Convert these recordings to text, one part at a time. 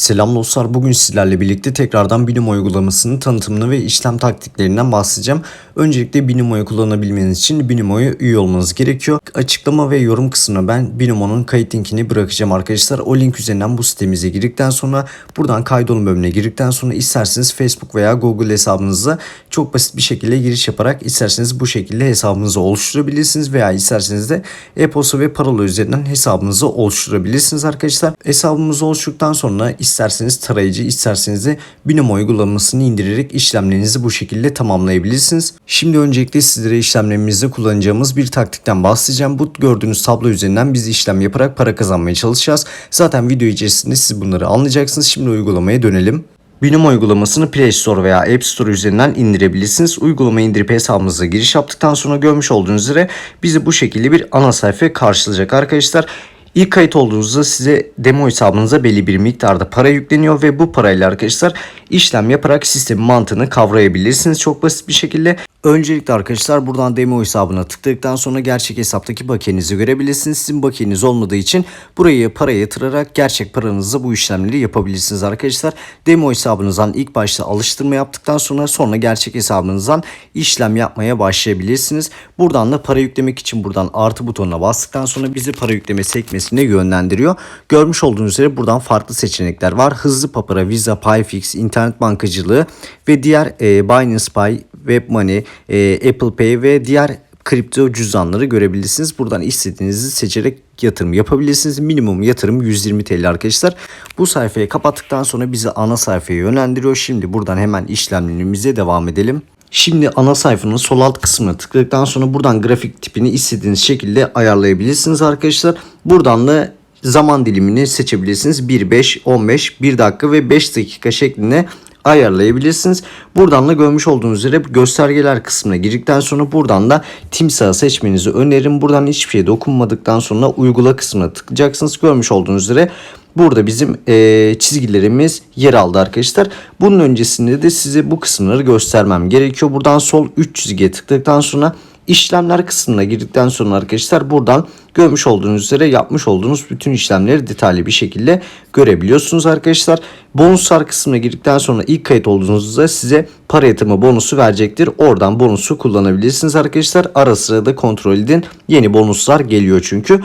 Selam dostlar. Bugün sizlerle birlikte tekrardan Binomo uygulamasının tanıtımını ve işlem taktiklerinden bahsedeceğim. Öncelikle Binomo'yu kullanabilmeniz için Binomo'ya üye olmanız gerekiyor. Açıklama ve yorum kısmına ben Binomo'nun kayıt linkini bırakacağım arkadaşlar. O link üzerinden bu sitemize girdikten sonra buradan kaydolun bölümüne girdikten sonra isterseniz Facebook veya Google hesabınıza çok basit bir şekilde giriş yaparak isterseniz bu şekilde hesabınızı oluşturabilirsiniz veya isterseniz de e-posta ve parola üzerinden hesabınızı oluşturabilirsiniz arkadaşlar. Hesabımızı oluşturduktan sonra isterseniz tarayıcı isterseniz de Binomo uygulamasını indirerek işlemlerinizi bu şekilde tamamlayabilirsiniz. Şimdi öncelikle sizlere işlemlerimizde kullanacağımız bir taktikten bahsedeceğim. Bu gördüğünüz tablo üzerinden biz işlem yaparak para kazanmaya çalışacağız. Zaten video içerisinde siz bunları anlayacaksınız. Şimdi uygulamaya dönelim. Binomo uygulamasını Play Store veya App Store üzerinden indirebilirsiniz. Uygulamayı indirip hesabınıza giriş yaptıktan sonra görmüş olduğunuz üzere bizi bu şekilde bir ana sayfa karşılayacak arkadaşlar. İlk kayıt olduğunuzda size demo hesabınıza belli bir miktarda para yükleniyor ve bu parayla arkadaşlar işlem yaparak sistemin mantığını kavrayabilirsiniz çok basit bir şekilde. Öncelikle arkadaşlar buradan demo hesabına tıkladıktan sonra gerçek hesaptaki bakiyenizi görebilirsiniz. Sizin bakiyeniz olmadığı için burayı para yatırarak gerçek paranızla bu işlemleri yapabilirsiniz arkadaşlar. Demo hesabınızdan ilk başta alıştırma yaptıktan sonra sonra gerçek hesabınızdan işlem yapmaya başlayabilirsiniz. Buradan da para yüklemek için buradan artı butonuna bastıktan sonra bizi para yükleme sekmesine yönlendiriyor. Görmüş olduğunuz üzere buradan farklı seçenekler var. Hızlı papara, Visa, Payfix, internet bankacılığı ve diğer e, Binance Pay, WebMoney, e, Apple Pay ve diğer kripto cüzdanları görebilirsiniz. Buradan istediğinizi seçerek yatırım yapabilirsiniz. Minimum yatırım 120 TL arkadaşlar. Bu sayfayı kapattıktan sonra bizi ana sayfaya yönlendiriyor. Şimdi buradan hemen işlemlerimize devam edelim. Şimdi ana sayfanın sol alt kısmına tıkladıktan sonra buradan grafik tipini istediğiniz şekilde ayarlayabilirsiniz arkadaşlar. Buradan da zaman dilimini seçebilirsiniz. 1, 5, 15, 1 dakika ve 5 dakika şeklinde ayarlayabilirsiniz. Buradan da görmüş olduğunuz üzere göstergeler kısmına girdikten sonra buradan da timsahı seçmenizi öneririm. Buradan hiçbir şeye dokunmadıktan sonra uygula kısmına tıklayacaksınız. Görmüş olduğunuz üzere Burada bizim e, çizgilerimiz yer aldı arkadaşlar. Bunun öncesinde de size bu kısımları göstermem gerekiyor. Buradan sol 3 çizgiye tıkladıktan sonra işlemler kısmına girdikten sonra arkadaşlar buradan görmüş olduğunuz üzere yapmış olduğunuz bütün işlemleri detaylı bir şekilde görebiliyorsunuz arkadaşlar. Bonuslar kısmına girdikten sonra ilk kayıt olduğunuzda size para yatırma bonusu verecektir. Oradan bonusu kullanabilirsiniz arkadaşlar. Ara sıra kontrol edin. Yeni bonuslar geliyor çünkü.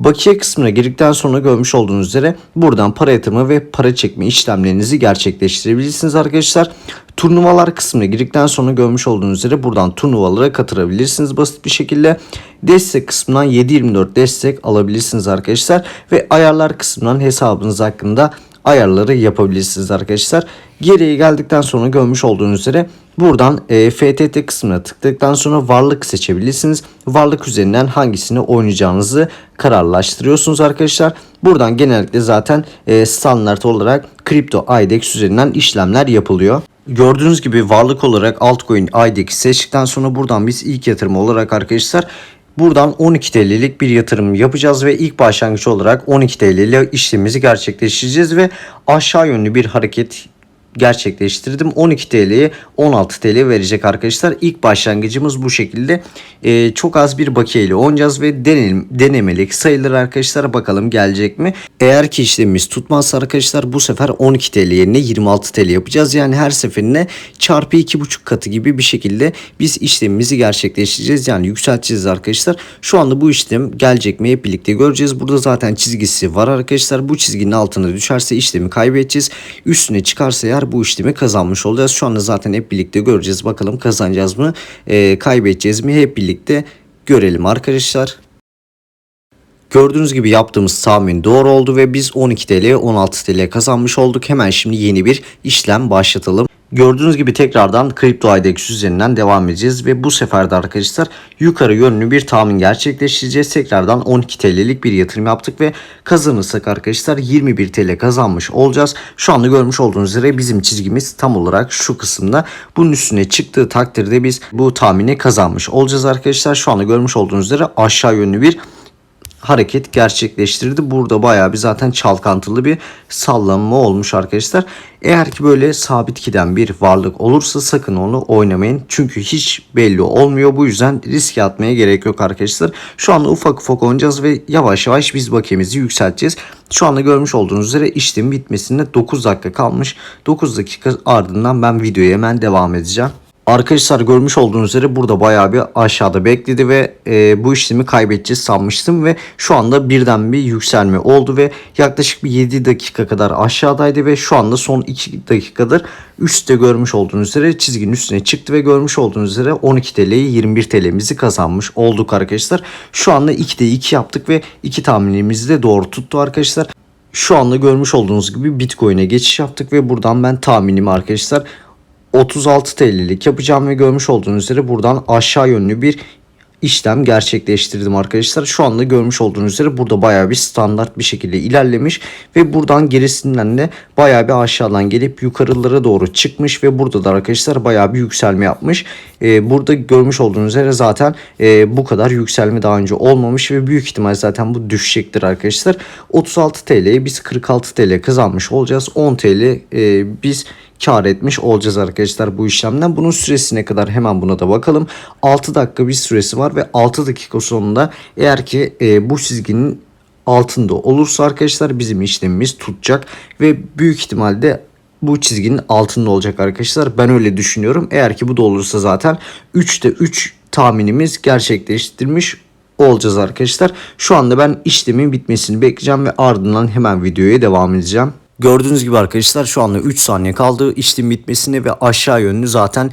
Bakiye kısmına girdikten sonra görmüş olduğunuz üzere buradan para yatırma ve para çekme işlemlerinizi gerçekleştirebilirsiniz arkadaşlar. Turnuvalar kısmına girdikten sonra görmüş olduğunuz üzere buradan turnuvalara katılabilirsiniz basit bir şekilde. Destek kısmından 7.24 destek alabilirsiniz arkadaşlar. Ve ayarlar kısmından hesabınız hakkında ayarları yapabilirsiniz arkadaşlar. Geriye geldikten sonra görmüş olduğunuz üzere buradan e, FTT kısmına tıkladıktan sonra varlık seçebilirsiniz. Varlık üzerinden hangisini oynayacağınızı kararlaştırıyorsunuz arkadaşlar. Buradan genellikle zaten e, standart olarak kripto IDEX üzerinden işlemler yapılıyor. Gördüğünüz gibi varlık olarak altcoin IDEX seçtikten sonra buradan biz ilk yatırım olarak arkadaşlar Buradan 12 TL'lik bir yatırım yapacağız ve ilk başlangıç olarak 12 TL ile işlemimizi gerçekleştireceğiz ve aşağı yönlü bir hareket gerçekleştirdim. 12 TL'ye 16 TL verecek arkadaşlar. İlk başlangıcımız bu şekilde. Ee, çok az bir bakiye ile oynayacağız ve denelim, denemelik sayılır arkadaşlar. Bakalım gelecek mi? Eğer ki işlemimiz tutmazsa arkadaşlar bu sefer 12 TL yerine 26 TL yapacağız. Yani her seferinde çarpı 2,5 katı gibi bir şekilde biz işlemimizi gerçekleştireceğiz. Yani yükselteceğiz arkadaşlar. Şu anda bu işlem gelecek mi hep birlikte göreceğiz. Burada zaten çizgisi var arkadaşlar. Bu çizginin altına düşerse işlemi kaybedeceğiz. Üstüne çıkarsa eğer bu işlemi kazanmış olacağız. Şu anda zaten hep birlikte göreceğiz. Bakalım kazanacağız mı, e, kaybedeceğiz mi hep birlikte görelim arkadaşlar. Gördüğünüz gibi yaptığımız tahmin doğru oldu ve biz 12 TL 16 TL kazanmış olduk. Hemen şimdi yeni bir işlem başlatalım. Gördüğünüz gibi tekrardan Crypto IDEX üzerinden devam edeceğiz ve bu sefer de arkadaşlar yukarı yönlü bir tahmin gerçekleştireceğiz. Tekrardan 12 TL'lik bir yatırım yaptık ve kazanırsak arkadaşlar 21 TL kazanmış olacağız. Şu anda görmüş olduğunuz üzere bizim çizgimiz tam olarak şu kısımda. Bunun üstüne çıktığı takdirde biz bu tahmini kazanmış olacağız arkadaşlar. Şu anda görmüş olduğunuz üzere aşağı yönlü bir hareket gerçekleştirdi. Burada bayağı bir zaten çalkantılı bir sallanma olmuş arkadaşlar. Eğer ki böyle sabit giden bir varlık olursa sakın onu oynamayın. Çünkü hiç belli olmuyor. Bu yüzden riske atmaya gerek yok arkadaşlar. Şu anda ufak ufak oynayacağız ve yavaş yavaş biz bakiyemizi yükselteceğiz. Şu anda görmüş olduğunuz üzere işlem bitmesine 9 dakika kalmış. 9 dakika ardından ben videoya hemen devam edeceğim. Arkadaşlar görmüş olduğunuz üzere burada bayağı bir aşağıda bekledi ve e, bu işlemi kaybedeceğiz sanmıştım ve şu anda birden bir yükselme oldu ve yaklaşık bir 7 dakika kadar aşağıdaydı ve şu anda son 2 dakikadır üstte görmüş olduğunuz üzere çizginin üstüne çıktı ve görmüş olduğunuz üzere 12 TL'yi 21 TL'mizi kazanmış olduk arkadaşlar. Şu anda 2'de 2 yaptık ve 2 tahminimizi de doğru tuttu arkadaşlar. Şu anda görmüş olduğunuz gibi Bitcoin'e geçiş yaptık ve buradan ben tahminimi arkadaşlar 36 TL'lik yapacağım ve görmüş olduğunuz üzere buradan aşağı yönlü bir işlem gerçekleştirdim arkadaşlar. Şu anda görmüş olduğunuz üzere burada bayağı bir standart bir şekilde ilerlemiş ve buradan gerisinden de bayağı bir aşağıdan gelip yukarılara doğru çıkmış ve burada da arkadaşlar bayağı bir yükselme yapmış. Ee, burada görmüş olduğunuz üzere zaten e, bu kadar yükselme daha önce olmamış ve büyük ihtimal zaten bu düşecektir arkadaşlar. 36 TL'ye biz 46 TL kazanmış olacağız. 10 TL e, biz kar etmiş olacağız arkadaşlar bu işlemden. Bunun süresine kadar hemen buna da bakalım. 6 dakika bir süresi var ve 6 dakika sonunda eğer ki e, bu çizginin altında olursa arkadaşlar bizim işlemimiz tutacak ve büyük ihtimalle bu çizginin altında olacak arkadaşlar. Ben öyle düşünüyorum. Eğer ki bu da olursa zaten 3'te 3 tahminimiz gerçekleştirmiş olacağız arkadaşlar. Şu anda ben işlemin bitmesini bekleyeceğim ve ardından hemen videoya devam edeceğim. Gördüğünüz gibi arkadaşlar şu anda 3 saniye kaldı işlem bitmesine ve aşağı yönlü zaten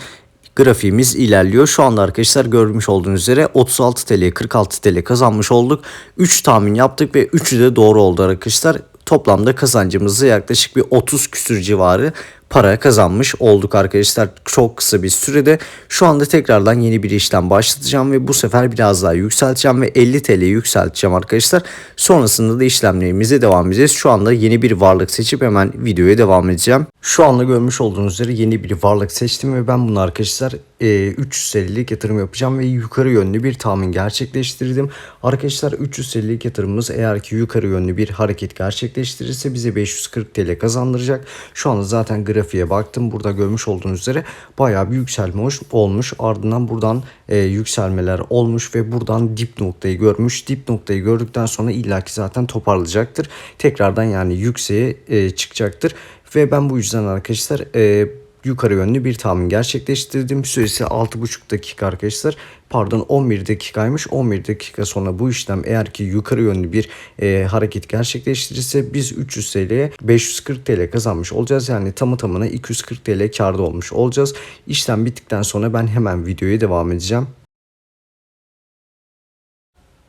grafiğimiz ilerliyor. Şu anda arkadaşlar görmüş olduğunuz üzere 36 TL 46 TL kazanmış olduk. 3 tahmin yaptık ve 3'ü de doğru oldu arkadaşlar. Toplamda kazancımızı yaklaşık bir 30 küsür civarı para kazanmış olduk arkadaşlar çok kısa bir sürede. Şu anda tekrardan yeni bir işlem başlatacağım ve bu sefer biraz daha yükselteceğim ve 50 TL yükselteceğim arkadaşlar. Sonrasında da işlemlerimize devam edeceğiz. Şu anda yeni bir varlık seçip hemen videoya devam edeceğim. Şu anda görmüş olduğunuz üzere yeni bir varlık seçtim ve ben bunu arkadaşlar e, 350'lik yatırım yapacağım ve yukarı yönlü bir tahmin gerçekleştirdim. Arkadaşlar 350'lik yatırımımız eğer ki yukarı yönlü bir hareket gerçekleştirirse bize 540 TL kazandıracak. Şu anda zaten grafiğe baktım. Burada görmüş olduğunuz üzere bayağı bir yükselme olmuş. Ardından buradan e, yükselmeler olmuş ve buradan dip noktayı görmüş. Dip noktayı gördükten sonra illaki zaten toparlayacaktır. Tekrardan yani yükseğe e, çıkacaktır. Ve ben bu yüzden arkadaşlar e, yukarı yönlü bir tahmin gerçekleştirdim. Süresi 6,5 dakika arkadaşlar. Pardon 11 dakikaymış. 11 dakika sonra bu işlem eğer ki yukarı yönlü bir e, hareket gerçekleştirirse biz 300 TL'ye 540 TL kazanmış olacağız. Yani tamı tamına 240 TL karda olmuş olacağız. İşlem bittikten sonra ben hemen videoya devam edeceğim.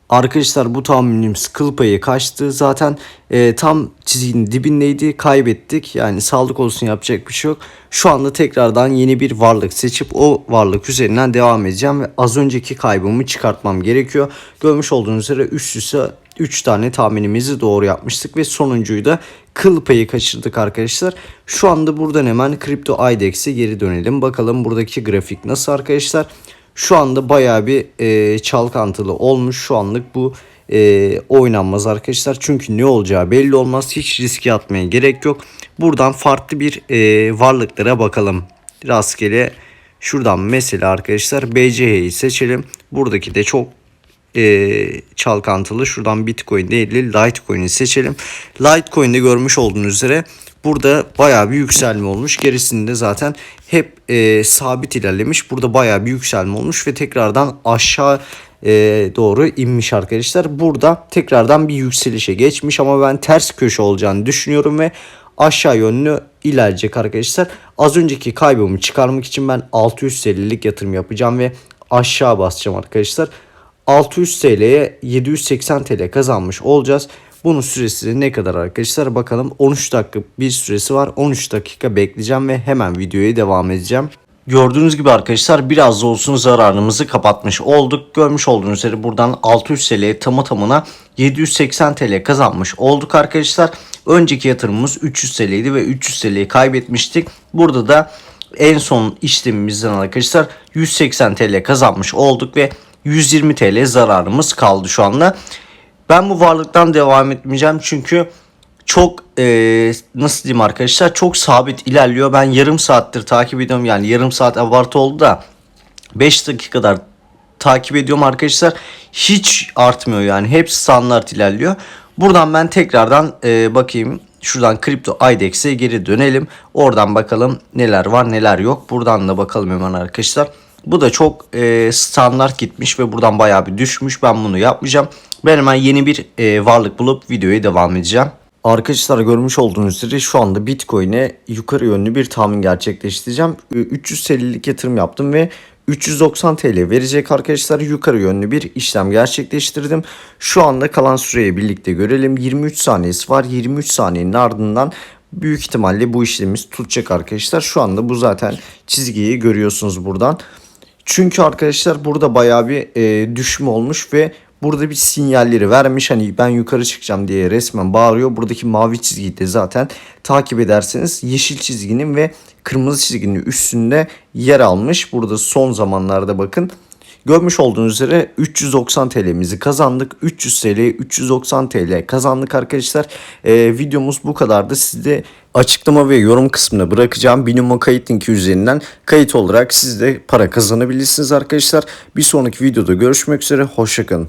Arkadaşlar bu tahminimiz kıl payı kaçtı. Zaten e, tam çizginin dibindeydi. Kaybettik. Yani sağlık olsun yapacak bir şey yok. Şu anda tekrardan yeni bir varlık seçip o varlık üzerinden devam edeceğim. Ve az önceki kaybımı çıkartmam gerekiyor. Görmüş olduğunuz üzere üst üste 3 tane tahminimizi doğru yapmıştık. Ve sonuncuyu da kıl payı kaçırdık arkadaşlar. Şu anda buradan hemen Crypto IDEX'e geri dönelim. Bakalım buradaki grafik nasıl arkadaşlar. Şu anda bayağı bir e, çalkantılı olmuş. Şu anlık bu e, oynanmaz arkadaşlar. Çünkü ne olacağı belli olmaz. Hiç riske atmaya gerek yok. Buradan farklı bir e, varlıklara bakalım. Rastgele şuradan mesela arkadaşlar BCH'yi seçelim. Buradaki de çok e, çalkantılı. Şuradan Bitcoin değil Litecoin'i seçelim. Litecoin'de görmüş olduğunuz üzere burada bayağı bir yükselme olmuş. Gerisinde zaten hep e, sabit ilerlemiş. Burada bayağı bir yükselme olmuş ve tekrardan aşağı e, doğru inmiş arkadaşlar. Burada tekrardan bir yükselişe geçmiş ama ben ters köşe olacağını düşünüyorum ve aşağı yönlü ilerleyecek arkadaşlar. Az önceki kaybımı çıkarmak için ben 650'lik yatırım yapacağım ve aşağı basacağım arkadaşlar. 600 TL'ye 780 TL kazanmış olacağız. Bunun süresi ne kadar arkadaşlar bakalım 13 dakika bir süresi var 13 dakika bekleyeceğim ve hemen videoya devam edeceğim. Gördüğünüz gibi arkadaşlar biraz da olsun zararımızı kapatmış olduk. Görmüş olduğunuz üzere buradan 600 TL tamı tamına 780 TL kazanmış olduk arkadaşlar. Önceki yatırımımız 300 TL'ydi ve 300 TL'yi kaybetmiştik. Burada da en son işlemimizden arkadaşlar 180 TL kazanmış olduk ve 120 TL zararımız kaldı şu anda. Ben bu varlıktan devam etmeyeceğim çünkü çok eee, nasıl diyeyim arkadaşlar çok sabit ilerliyor. Ben yarım saattir takip ediyorum yani yarım saat abartı oldu da 5 dakikalar takip ediyorum arkadaşlar. Hiç artmıyor yani. Hep standart ilerliyor. Buradan ben tekrardan e, bakayım. Şuradan Crypto IDEX'e geri dönelim. Oradan bakalım neler var neler yok. Buradan da bakalım hemen arkadaşlar. Bu da çok e, standart gitmiş ve buradan bayağı bir düşmüş. Ben bunu yapmayacağım. Ben hemen yeni bir e, varlık bulup videoya devam edeceğim. Arkadaşlar görmüş olduğunuz üzere şu anda Bitcoin'e yukarı yönlü bir tahmin gerçekleştireceğim. 300 TL'lik yatırım yaptım ve 390 TL verecek arkadaşlar yukarı yönlü bir işlem gerçekleştirdim. Şu anda kalan süreyi birlikte görelim. 23 saniyesi var. 23 saniyenin ardından büyük ihtimalle bu işlemimiz tutacak arkadaşlar. Şu anda bu zaten çizgiyi görüyorsunuz buradan. Çünkü arkadaşlar burada bayağı bir e, düşme olmuş ve burada bir sinyalleri vermiş. Hani ben yukarı çıkacağım diye resmen bağırıyor. Buradaki mavi çizgiyi de zaten takip ederseniz yeşil çizginin ve kırmızı çizginin üstünde yer almış. Burada son zamanlarda bakın. Görmüş olduğunuz üzere 390 TL'mizi kazandık. 300 TL, 390 TL kazandık arkadaşlar. Ee, videomuz bu kadardı. Sizde açıklama ve yorum kısmına bırakacağım. Binomo kayıt linki üzerinden kayıt olarak siz de para kazanabilirsiniz arkadaşlar. Bir sonraki videoda görüşmek üzere. Hoşçakalın.